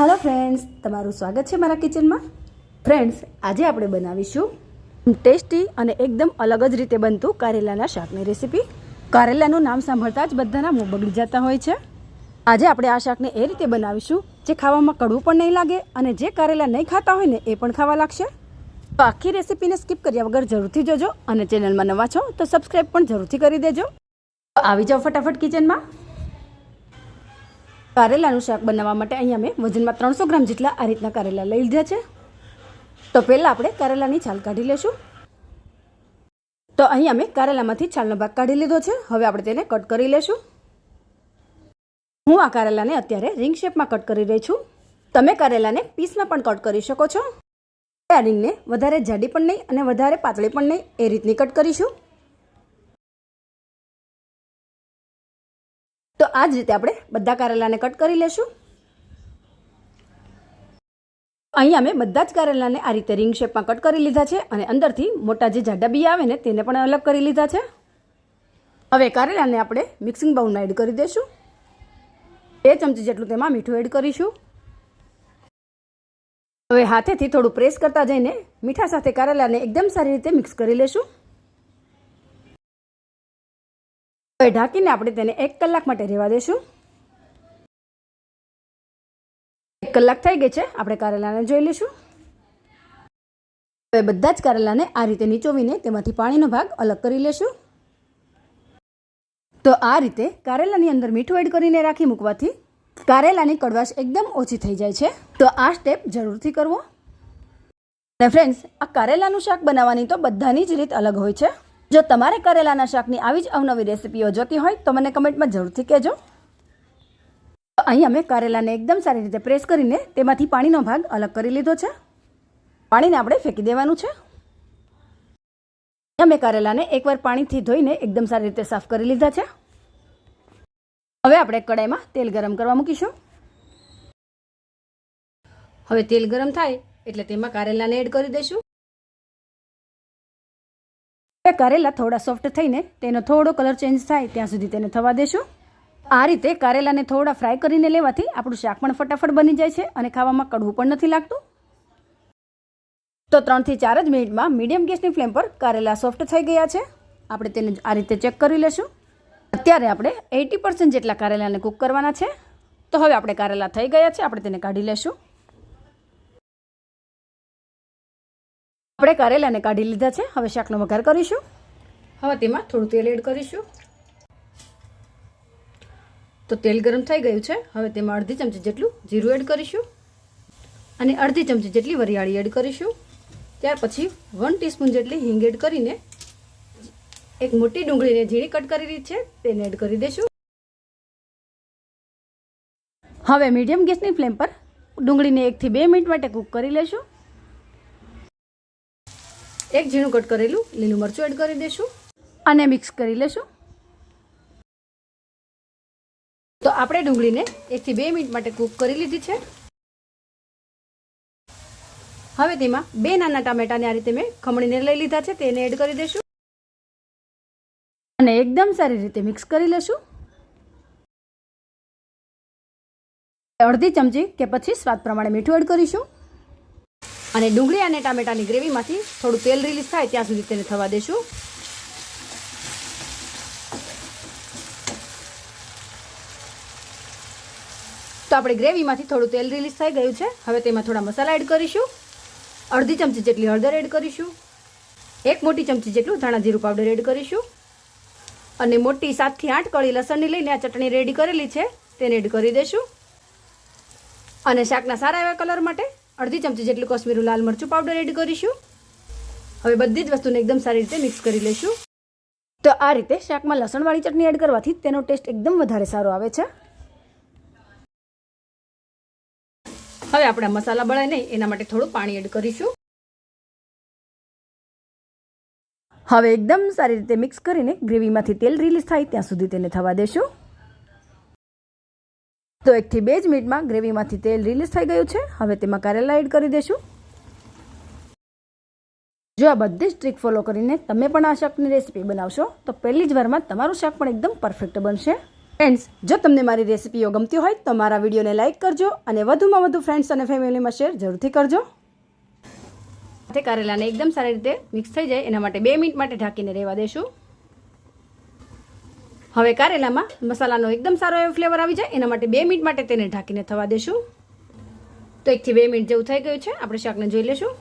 હાલો friends તમારું સ્વાગત છે મારા કિચનમાં ફ્રેન્ડ્સ આજે આપણે બનાવીશું ટેસ્ટી અને એકદમ અલગ જ રીતે બનતું કારેલાના શાકની રેસીપી કારેલાનું નામ સાંભળતા જ બધાના મોં બગડી જતા હોય છે. આજે આપણે આ શાકને એ રીતે બનાવીશું જે ખાવામાં કડવું પણ નહીં લાગે અને જે કારેલા નહીં ખાતા હોય ને એ પણ ખાવા લાગશે. તો આખી રેસીપીને સ્કીપ કર્યા વગર જરૂરથી જોજો અને ચેનલમાં નવા છો તો સબસ્ક્રાઈબ પણ જરૂરથી કરી દેજો. આવી જાઓ ફટાફટ કિચનમાં કારેલાનું શાક બનાવવા માટે અહીંયા મેં વજનમાં ત્રણસો ગ્રામ જેટલા આ રીતના કારેલા લઈ લીધા છે. તો પહેલાં આપણે કારેલાની છાલ કાઢી લેશું. તો અહીંયા મેં કારેલામાંથી છાલનો ભાગ કાઢી લીધો છે. હવે આપણે તેને કટ કરી લેશું. હું આ કારેલાને અત્યારે રિંગ શેપમાં કટ કરી રહી છું. તમે કારેલાને પીસમાં પણ કટ કરી શકો છો. આ રિંગને વધારે જાડી પણ નહીં અને વધારે પાતળી પણ નહીં, એ રીતની કટ કરીશું. તો આ જ રીતે આપણે બધા કારેલાને કટ કરી લેશું. અહીંયા મેં બધા જ કારેલાને આ રીતે રિંગ શેપમાં કટ કરી લીધા છે અને અંદરથી મોટા જે જાડા બી આવે ને તેને પણ અલગ કરી લીધા છે. હવે કારેલાને આપણે મિક્સિંગ બાઉલમાં એડ કરી દઈશું બે ચમચી જેટલું તેમાં મીઠું એડ કરીશું. હવે હાથેથી થોડું પ્રેસ કરતા જઈને મીઠા સાથે કારેલાને એકદમ સારી રીતે મિક્સ કરી લેશું. હવે ઢાંકીને આપણે તેને એક કલાક માટે રહેવા દઈશું એક કલાક થઈ ગઈ છે, આપણે કારેલાને જોઈ લઈશું. હવે બધા જ કારેલાને આ રીતે નીચોવીને તેમાંથી પાણીનો ભાગ અલગ કરી લેશું. તો આ રીતે કારેલાની અંદર મીઠું એડ કરીને રાખી મૂકવાથી કારેલાની કડવાશ એકદમ ઓછી થઈ જાય છે. તો આ સ્ટેપ જરૂરથી કરવો. અને ફ્રેન્ડ્સ આ કારેલાનું શાક બનાવવાની તો બધાની જ રીત અલગ હોય છે. જો તમારે કરેલાના શાકની આવી જ અવનવી રેસીપીઓ જોતી હોય તો મને કમેન્ટમાં જરૂરથી કહેજો. અહીંયા મેં કરેલાને એકદમ સારી રીતે પ્રેસ કરીને તેમાંથી પાણીનો ભાગ અલગ કરી લીધો છે. પાણીને આપણે ફેંકી દેવાનું છે. અહીંયા મેં કારેલાને એકવાર પાણીથી ધોઈને એકદમ સારી રીતે સાફ કરી લીધા છે. હવે આપણે કડાઈમાં તેલ ગરમ કરવા મૂકીશું. હવે તેલ ગરમ થાય એટલે તેમાં કારેલાને એડ કરી દઈશું. હવે કારેલા થોડા સોફ્ટ થઈને તેનો થોડો કલર ચેન્જ થાય ત્યાં સુધી તેને થવા દેશું. આ રીતે કારેલાને થોડા ફ્રાય કરીને લેવાથી આપણું શાક પણ ફટાફટ બની જાય છે અને ખાવામાં કડવું પણ નથી લાગતું. તો ત્રણથી ચાર જ મિનિટમાં મીડિયમ ગેસની ફ્લેમ પર કારેલા સોફ્ટ થઈ ગયા છે. આપણે તેને આ રીતે ચેક કરી લેશું. અત્યારે આપણે એટી પર્સન્ટ જેટલા કારેલાને કૂક કરવાના છે. તો હવે આપણે કારેલા થઈ ગયા છે, આપણે તેને કાઢી લેશું. આપણે કારેલાને કાઢી લીધા છે. હવે શાકનો વઘાર કરીશું. હવે તેમાં થોડું તેલ એડ કરીશું. તો તેલ ગરમ થઈ ગયું છે. હવે તેમાં અડધી ચમચી જેટલું જીરું એડ કરીશું. અને અડધી ચમચી જેટલી વરિયાળી એડ કરીશું. ત્યાર પછી વન ટીસ્પૂન જેટલી હિંગ એડ કરીને એક મોટી ડુંગળીને ઝીણી કટ કરેલી છે. તેને એડ કરી દઈશું. હવે મીડિયમ ગેસની ફ્લેમ પર ડુંગળીને એકથી બે મિનિટ માટે કૂક કરી લેશું એક ઝીણું કટ કરેલું લીલું મરચું એડ કરી દઈશું અને મિક્સ કરી લેશું. તો આપણે ડુંગળીને એકથી બે મિનિટ માટે કૂક કરી લીધી છે. હવે તેમાં બે નાના ટામેટાને આ રીતે મેં ખમણીને લઈ લીધા છે તેને એડ કરી દઈશું અને એકદમ સારી રીતે મિક્સ કરી લેશું. અડધી ચમચી કે પછી સ્વાદ પ્રમાણે મીઠું એડ કરીશું. અને ડુંગળી અને ટામેટાની ગ્રેવીમાંથી થોડું તેલ રિલીઝ થાય ત્યાં સુધી તેને થવા દેશું. તો આપણે ગ્રેવીમાંથી થોડું તેલ રિલીઝ થઈ ગયું છે. હવે તેમાં થોડા મસાલા એડ કરીશું. અડધી ચમચી જેટલી હળદર એડ કરીશું. એક મોટી ચમચી જેટલું ધાણા જીરું પાવડર એડ કરીશું. અને મોટી સાતથી આઠ કળી લસણની લઈને આ ચટણી રેડી કરેલી છે. તેને એડ કરી દઈશું અને શાકના સારા એવા કલર માટે અડધી ચમચી જેટલું કશ્મીરું લાલ મરચું પાવડર એડ કરીશું. હવે બધી જ વસ્તુને એકદમ સારી રીતે મિક્સ કરી લઈશું. તો આ રીતે શાકમાં લસણવાળી ચટણી એડ કરવાથી તેનો ટેસ્ટ એકદમ વધારે સારો આવે છે. હવે આપણે મસાલા બળાય નહીં એના માટે થોડું પાણી એડ કરીશું. હવે એકદમ સારી રીતે મિક્સ કરીને ગ્રેવીમાંથી તેલ રિલીઝ થાય ત્યાં સુધી તેને થવા દેશું. તો એકથી બે જ મિનિટમાં ગ્રેવીમાંથી તેલ રિલીઝ થઈ ગયું છે. હવે તેમાં કારેલા એડ કરી દઈશું. જો આ બધી જ ટ્રીક ફોલો કરીને તમે પણ આ શાકની રેસીપી બનાવશો, તો પહેલી જ વારમાં તમારું શાક પણ એકદમ પરફેક્ટ બનશે. ફ્રેન્ડ્સ જો તમને મારી રેસિપીઓ ગમતી હોય, તો મારા વિડીયોને લાઇક કરજો અને વધુમાં વધુ ફ્રેન્ડ્સ અને ફેમિલીમાં શેર જરૂરથી કરજો. કારેલાને એકદમ સારી રીતે મિક્સ થઈ જાય, એના માટે બે મિનિટ માટે ઢાંકીને રહેવા દેશું. હવે કારેલામાં મસાલાનો એકદમ સારો એવો ફ્લેવર આવી જાય. એના માટે બે મિનિટ માટે તેને ઢાંકીને થવા દેશું. તો એકથી બે મિનિટ જેવું થઈ ગયું છે. આપણે શાકને જોઈ લેશું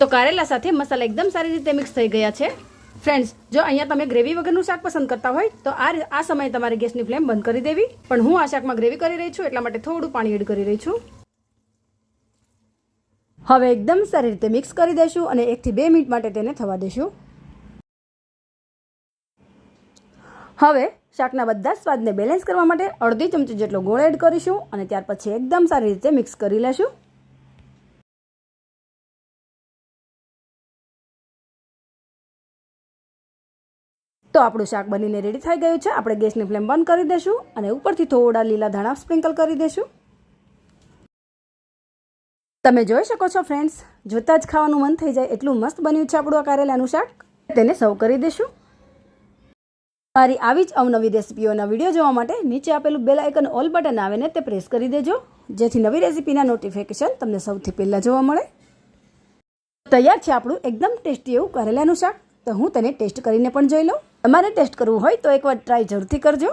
તો કારેલા સાથે મસાલા એકદમ સારી રીતે મિક્સ થઈ ગયા છે. ફ્રેન્ડ્સ જો અહીંયા તમે ગ્રેવી વગરનું શાક પસંદ કરતા હોય, તો આ આ સમયે તમારે ગેસની ફ્લેમ બંધ કરી દેવી. પણ હું આ શાકમાં ગ્રેવી કરી રહી છું, એટલા માટે થોડું પાણી એડ કરી રહી છું. હવે એકદમ સારી રીતે મિક્સ કરી દઈશું અને એકથી બે મિનિટ માટે તેને થવા દઈશું હવે શાકના બધા સ્વાદને બેલેન્સ કરવા માટે અડધી ચમચી જેટલો ગોળ એડ કરીશું અને ત્યાર પછી એકદમ સારી રીતે મિક્સ કરી લેશું. તો આપણું શાક બનીને રેડી થઈ ગયું છે. આપણે ગેસની ફ્લેમ બંધ કરી દઈશું અને ઉપરથી થોડા લીલા ધાણા સ્પ્રિંકલ કરી દઈશું. તમે જોઈ શકો છો ફ્રેન્ડ્સ જોતાં જ ખાવાનું મન થઈ જાય એટલું મસ્ત બન્યું છે આપણું આ કારેલાનું શાક. તેને સર્વ કરી દઈશું. મારી આવી જ અવનવી રેસિપીઓના વીડિયો જોવા માટે નીચે આપેલું બેલ આઇકન ઓલ બટન આવે ને તે પ્રેસ કરી દેજો. જેથી નવી રેસિપીના નોટિફિકેશન તમને સૌથી પહેલાં જોવા મળે. તૈયાર છે આપણું એકદમ ટેસ્ટી એવું કરેલાનું શાક. તો હું તેને ટેસ્ટ કરીને પણ જોઈ લઉં. તમારે ટેસ્ટ કરવું હોય તો એકવાર ટ્રાય જરૂરથી કરજો.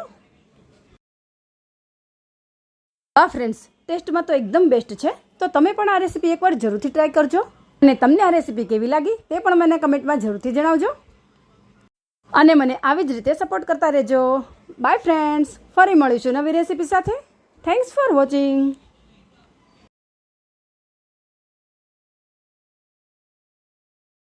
હા ફ્રેન્ડ્સ ટેસ્ટમાં તો એકદમ બેસ્ટ છે. તો તમે પણ આ રેસીપી એકવાર જરૂરથી ટ્રાય કરજો. અને તમને આ રેસીપી કેવી લાગી તે પણ મને કમેન્ટમાં જરૂરથી જણાવજો. અને મને આવી જ રીતે સપોર્ટ કરતા રહેજો. બાય ફ્રેન્ડ્સ ફરી મળીશું નવી રેસીપી સાથે. Thanks for watching